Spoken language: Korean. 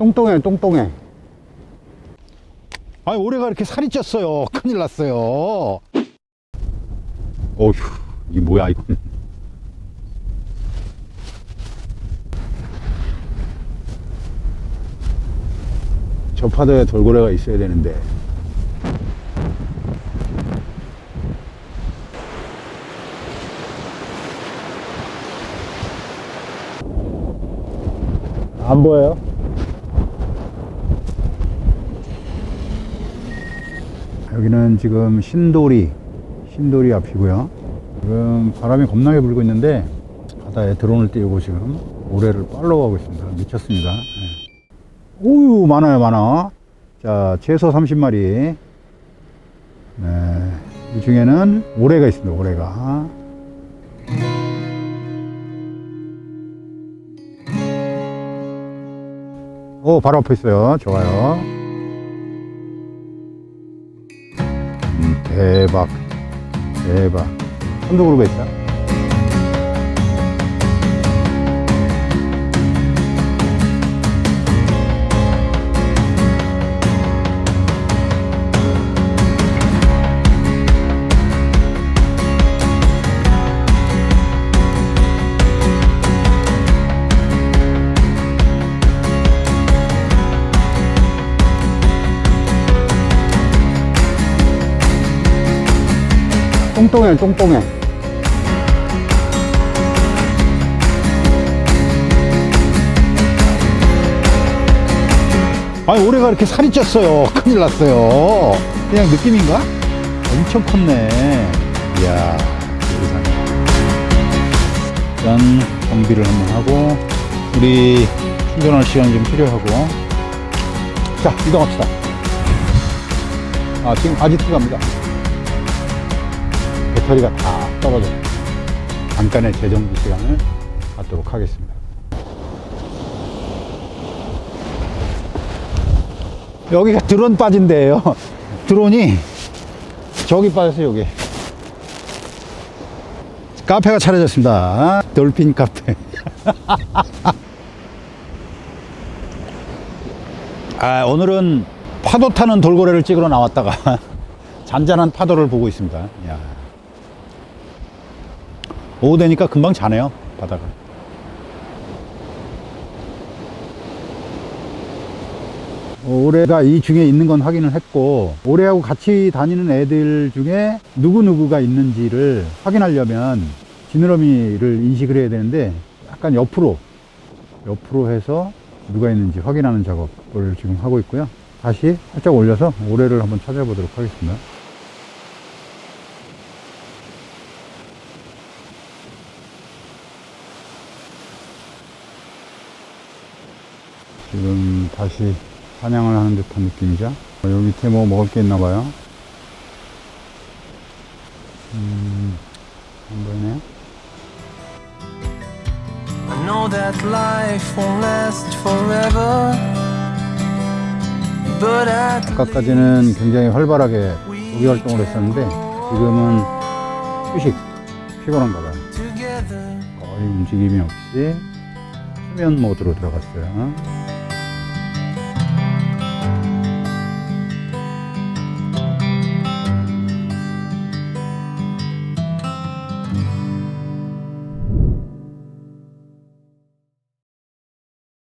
똥똥해, 똥똥해. 아니, 올해가 이렇게 살이 쪘어요. 큰일 났어요. 어휴, 이게 뭐야, 이건. 저 파도에 돌고래가 있어야 되는데. 안 보여요? 여기는 지금 신도리, 신도리 앞이고요. 지금 바람이 겁나게 불고 있는데 바다에 드론을 띄우고 지금 모래를 팔로우하고 있습니다. 미쳤습니다. 네. 오유 많아요, 많아. 자, 최소 30마리. 네, 이 중에는 오래가 있습니다. 오래가. 오, 바로 앞에 있어요. 좋아요. 대박. 대박. 선도그루가 있다. 똥똥해, 똥똥해. 아니, 올해가 이렇게 살이 쪘어요. 큰일 났어요. 그냥 느낌인가? 엄청 컸네. 이야, 세상에. 일단, 정비를 한번 하고, 우리 충전할 시간이 좀 필요하고. 자, 이동합시다. 아, 지금 아지트 갑니다. 배터리가 다 떨어졌어요. 잠깐의 재정비 시간을 갖도록 하겠습니다. 여기가 드론 빠진 데예요. 드론이 저기 빠졌어요, 여기. 카페가 차려졌습니다. 돌핀 카페. 아, 오늘은 파도 타는 돌고래를 찍으러 나왔다가 잔잔한 파도를 보고 있습니다. 야. 오후 되니까 금방 자네요, 바다가. 올해가 이 중에 있는 건 확인을 했고, 올해하고 같이 다니는 애들 중에 누구누구가 있는지를 확인하려면 지느러미를 인식을 해야 되는데, 약간 옆으로, 옆으로 해서 누가 있는지 확인하는 작업을 지금 하고 있고요. 다시 살짝 올려서 올해를 한번 찾아보도록 하겠습니다. 지금 다시 사냥을 하는 듯한 느낌이죠. 어, 여기 밑에 뭐 먹을 게 있나 봐요. 음, 안 보이네요. I know that life won't last forever. But at 아까까지는 굉장히 활발하게 조기 활동을 했었는데 지금은 휴식, 피곤한가 봐요. 거의 움직임이 없이 수면 모드로 들어갔어요.